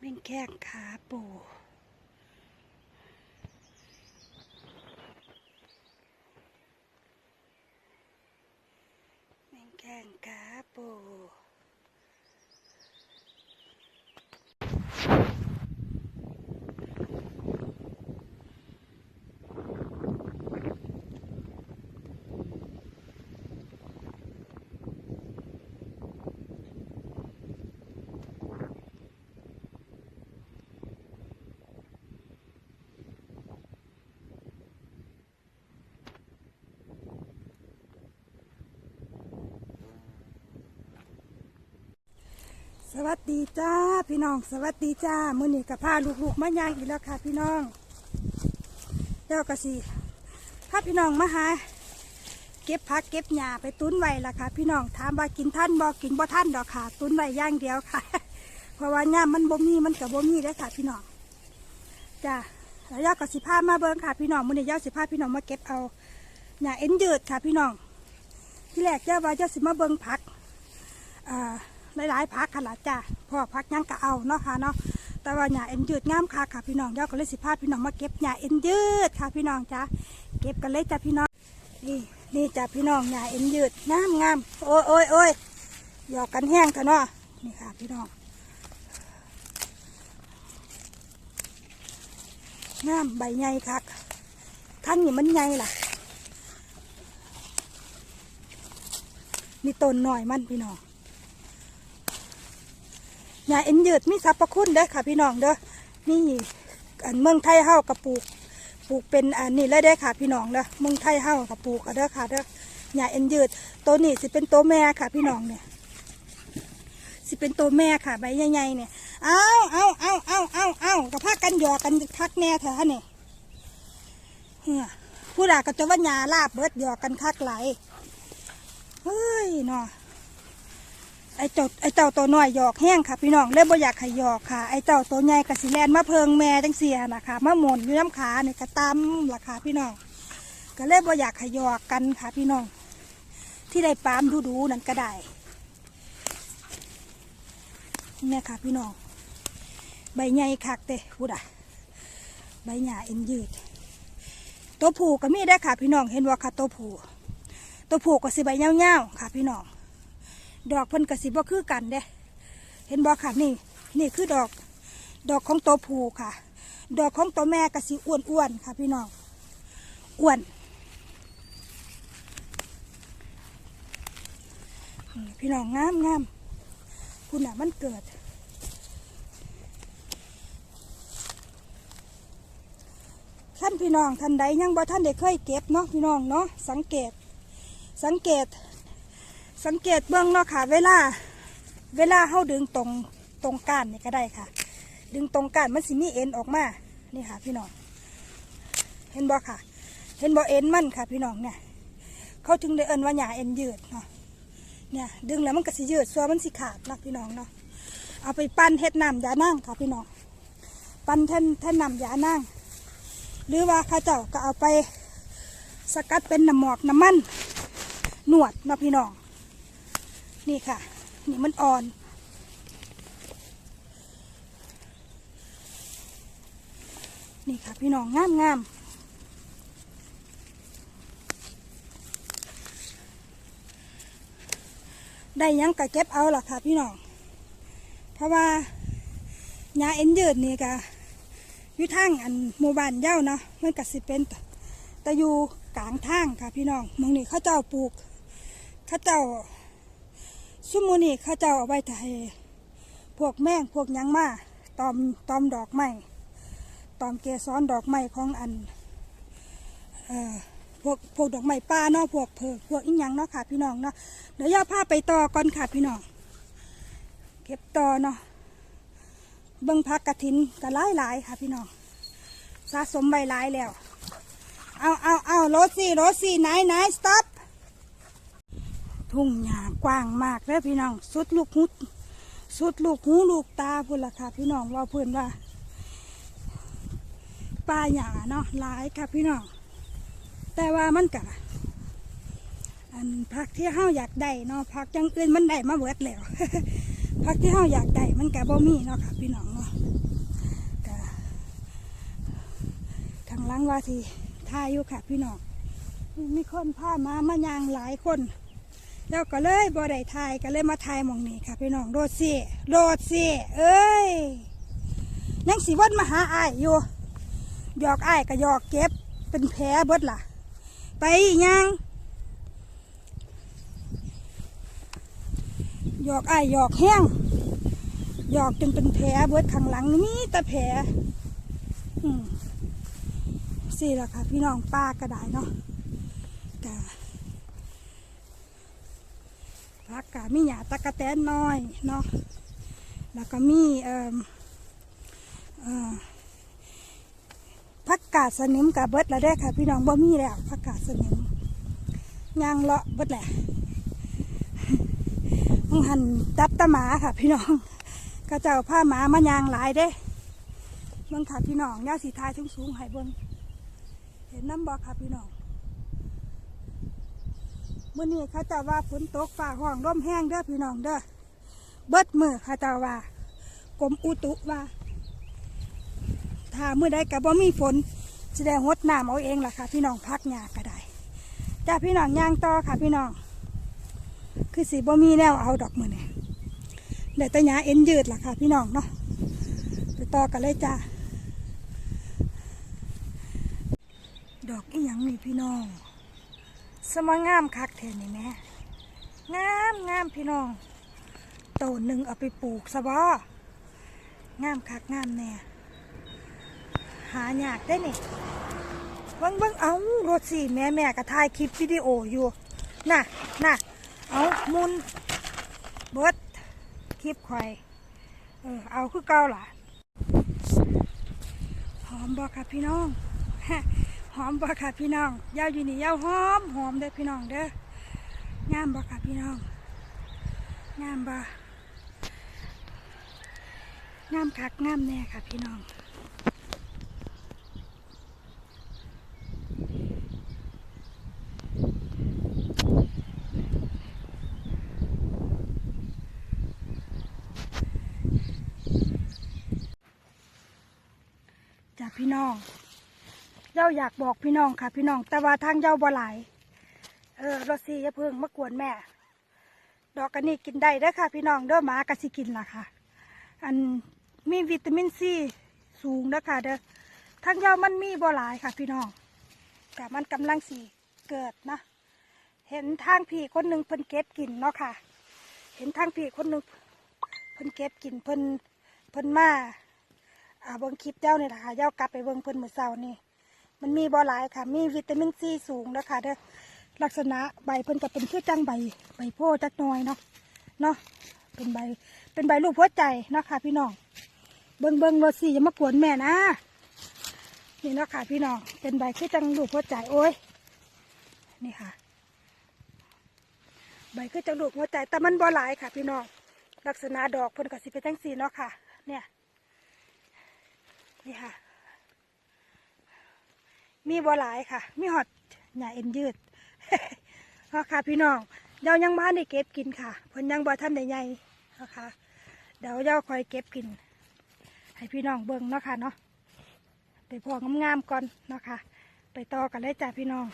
แม่งแค่ขาปูแม่งแข้งขาปูส วัสดีจ้าพี่น้องสวัสดีจ้ามื้อนี้กับพาลูกๆมาย่างอีกแล้วค่ะ พี่น้องเดี๋ยวก็สิพาพี่น้องมาหาเก็บผักเก็บหญ้าไปตุ้นไว้ละค่ะ พี่น้องถามว่ากินท่านบ่กินบ่ท่านดอกค่ะ ตุ้นไว้ย่างเดียวค่ะ เพราะว่าหญ้ามันบ่มีมันกับบ่มีได้ค่ะ พี่น้องจ้าแล้วยาก็สิพามาเบิ่งค่ะ พี่น้องมื้อนี้ยาสิพาพี่น้องมาเก็บเอาหญ้าเอ็นยืดค่ะ พี่น้อง ที่แรกย่าว่าจะสิมาเบิ่งผักอ่า หลายๆผักค่ะละจ้าพอผักยังก็เอาเนาะค่ะเนาะแต่ว่าหญ้าเอ็นยืดงามค่ะค่ะพี่น้องย่าก็เลยสิพาพี่น้องมาเก็บหญ้าเอ็นยืดค่ะพี่น้องจ้าเก็บกันเลยจ้าพี่น้องนี่นี่จ้ะพี่น้องหญ้าเอ็นยืดงามงามโอ้ยโอ้ยโอ้ยหยอกกันแห้งกันเนาะนี่ค่ะพี่น้องงามใบใหญ่คักขั้นนี่มันใหญ่ล่ะมีต้นหน่อยมันพี่น้อง หญ้าเอ็นยืดมีสรรพคุณเด้อค่ะ พี่น้องเด้อนี่อันเมืองไทยเฮากระปลูกปลูกเป็นอันนี้เลยได้ค่ะพี่น้องเด้อเมืองไทยเฮากับปลูกเด้อค่ะเด้อหญ้าเอ็นยืดตัวนี้สิเป็นตัวแม่ค่ะ พี่น้องเนี่ยสิเป็นตัวแม่ค่ะใบใหญ่ๆเนี่ยเอาเอาเอาเอาเอาเอากับพากันหยอกกันคักแน่เถอะเนี่ยเฮ้ผู้ด่าก็จะว่าหญ้าลาบเบิดหยอกกันคักไหลเฮ้ยเนาะ ไอเจ้าไอเจ้าตัวน้อยหยอกแห้งค่ะ พี่น้องเลยบ่อยากให้หยอกค่ะ ไอเจ้าตัวใหญ่กสิแลนมาเพิงแม่จังเสียนะคะมาหมุนอยู่น้ำขาเนี่ยกระตำราคาพี่น้องก็เลยบ่อยากให้หยอกกันค่ะ พี่น้อง ที่ได้ปามดูดูนั่นก็ได้นี่ค่ะพี่น้อง ใบใหญ่คักเต้พูดอะใบหญ้าเอ็นยืด ตัวผูก็มีได้ค่ะ พี่น้องเห็นว่าค่ะตัวผูตัวผูก็สิใบเงาๆค่ะ พี่น้อง ดอกเพิ่นกระสิบ่คือกันเด้เห็นบ่ค่ะนี่ นี่คือดอก ดอกของตัวผูค่ะ ดอกของตัวแม่กระสิอ้วนๆค่ะ พี่น้องอ้วนพี่น้องงามงามคุณน่ะมันเกิด ท่านพี่น้องท่านใดยังบ่ท่านได้เคยเก็บเนาะพี่น้องเนาะสังเกต สังเกต สังเกตเบื้องเนาะค่ะ เวลา เวลาเฮาดึงตรงตรงก้านนี่ก็ได้ค่ะ ดึงตรงก้านมันสิมีเอ็นออกมา นี่ค่ะ พี่น้อง เห็นบ่ค่ะ เห็นบ่เอ็นมันค่ะ พี่น้องเนี่ย เขาถึงได้เอินว่าหญ้าเอ็นยืดเนาะ เนี่ย ดึงแล้วมันก็สิยืดซัวมันสิขาดนะพี่น้องเนาะ เอาไปปั้นเฮ็ดน้ำยานั่งค่ะ พี่น้อง ปั้นแท่นแท่นน้ำยานั่งหรือว่าข้าเจ้าก็เอาไปสกัดเป็นน้ำหมอกน้ำมันนวดนะพี่น้อง นี่ค่ะ นี่มันอ่อน นี่ค่ะพี่น้องงามงามได้ยังกะเก็บเอาล่ะค่ะพี่น้อง เพราะว่าหญ้าเอ็นยืดนี่กะยู่ทางอันหมู่บ้านเย้าเนาะมันก็สิเป็นแตะอยู่กลางทางค่ะพี่น้องมองนี่เขาเจ้าปลูกเขาเจ้า ซุมมือนี่เขาเจ้าเอาไว้ไทยพวกแมงพวกยังมาตอมตอมดอกไม้ตอมเกสรดอกไม้ของอันอพวกพวกดอกไม้ป่าเนาะพวกเผือกพวกอีหยังเนาะค่ะพี่น้องเนาะเดี๋ยวย่าพาไปต่อก่อนค่ะพี่น้องเก็บต่อเนาะเบิ้งพักกระถินก็หลายหลายค่ะพี่น้องสะสมใบหลายแล้ว เอาเอาเอารถสี่รถสี่ไหนไหนสต็อป ทุ่งหญ้ากว้างมากเลยพี่น้องสุดลูกหูสุดลูกหูลูกตาพุ่นละค่ะ พี่น้องว่าเพื่อนว่าป่าหญ้าเนาะหลายค่ะพี่น้องแต่ว่ามันกะอันพักที่เฮาอยากได้เนาะพักจังอื่นมันได้มาเบิดแล้วพักที่เฮาอยากได้มันก็บ่มีเนาะค่ะ พี่น้องเนาะก็ทางหลังว่าทีท่าอยู่ค่ะ พี่น้องมีคนพามามายางหลายคน แล้วก็เลยบ่ได้ทายก็เลยมาทายหมองนี้ค่ะพี่น้องโดดสิโดดสิเอ้ยยังสิวันมาหาอ้ายอยู่หยอกอ้ายก็หยอกเก็บเป็นแผลเบิดล่ะ ไปยังหยอกอ้ายหยอกแห้งหยอกจนเป็นแผลเบิดข้างหลังนี่มีแต่แผลอืมสี่ละค่ะ พี่น้องป้าก็ได้เนาะกะ ผักกามีหยาตะกะแตนน้อยเนาะแล้วก็มีเอ่อเอ่อผักกาดสนิมกับเบิดแล้วได้ค่ะ พี่น้องบ่มีแล้วผักกาดสนิมยางเลาะเบิดแหละมึงหันดับตะหมาค่ะ พี่น้องก็เจ้าผ้าหมามายางหลายเด้เบิ่งค่ะพี่น้องย่าสีทายสูงสูงๆให้เบิ่งเห็นน้ำบ่ค่ะพี่น้อง มื่อนี้เขาเจะว่าฝนตกฟ้าห้องร่มแห้งเด้อพี่น้องเด้อเบิดมือเขาเจะว่ากรมอุตุว่า ถ้าเมื่อใดกับบ่มีฝนจะได้หดน้ำเอาเองล่ะค่ะ พี่น้องพักหญ้าก็ได้จ้าพี่น้องย่างต่อค่ะพี่น้อง คือสีบ่มีแนวเอาดอกมือนี่เดี๋ยวต่หญ้าเอ็นยืดล่ะค่ะ พี่น้องเนาะไปต่อกันเลยจ้าดอกอีหยังนี่พี่น้อง สมางามคักแทนนี่แม่งามงามพี่น้องโตนหนึ่งเอาไปปลูกซะบ่งามคักงามแน่หายากได้นี่เบิ่งเบิ่งเอารถสิแม่แม่ก็ถ่ายคลิปวิดีโออยู่น่ะน่ะเอามุนเบิดคลิปข่อยเออเอาคือเก่าล่ะหอมบ่ค่ะพี่น้อง อมบ่ค่ะพี่น้องยาวอยู่นี่ยาวหอมหอมเด้อพี่น้องเด้องามบ่ค่ะพี่น้องงามบ่งามคักงามแน่ค่ะพี่น้องจ้าพี่น้อง เจ้าอยากบอกพี่น้องค่ะ พี่น้อง แต่ว่าทางเจ้าบ่หลาย เออรถซีอย่าเพิ่งมากวนแม่ ดอกกันนี่กินได้เด้อค่ะ พี่น้องเด้อหมากะสิกินล่ะค่ะ อันมีวิตามินซีสูงเด้อค่ะเด้อทางเจ้ามันมีบ่หลายค่ะ พี่น้อง แต่มันกำลังสีเกิดนะเห็นทางพี่คนหนึ่งเพิ่นเก็บกินเนาะค่ะ เห็นทางพี่คนหนึ่งเพิ่นเก็บกินเพิ่นเพิ่นมาอ่าเบิ่งคลิปเจ้าเนี่ยนะคะเจ้ากลับไปเบิ่งเพิ่นมื้อเช้านี่ มันมีบ่หลายค่ะ มีวิตามินซีสูงนะคะเด้อลักษณะใบเพิ่นก็เป็นคือจังใบใบโพจักน่อยเนาะเนาะเป็นใบเป็นใบรูปหัวใจเนาะค่ะพี่น้องเบิงเบิ่งรถสี่อย่ามากวนแม่นะนี่เนาะค่ะพี่น้องเป็นใบคือจังรูปหัวใจโอ้ยนี่ค่ะ ใบคือจังรูปหัวใจแต่มันบ่หลายค่ะ พี่น้องลักษณะดอกเพิ่นก็สิเป็นจังสีเนาะค่ะ เนี่ยนี่ค่ะ มีบัวหลายค่ะ มีหอดหญ้าเอ็นยืดเนาะค่ะพี่น้องเยายังบ้านได้เก็บกินค่ะเพิ่นยังบ่ทันได้ใหญ่นะคะเดี๋ยวเยาคอยเก็บกิน ให้พี่น้องเบิ่งเนาะค่ะเนาะไปพองงามๆก่อนเนาะค่ะ ไปต่อกันเลยจ้าพี่น้อง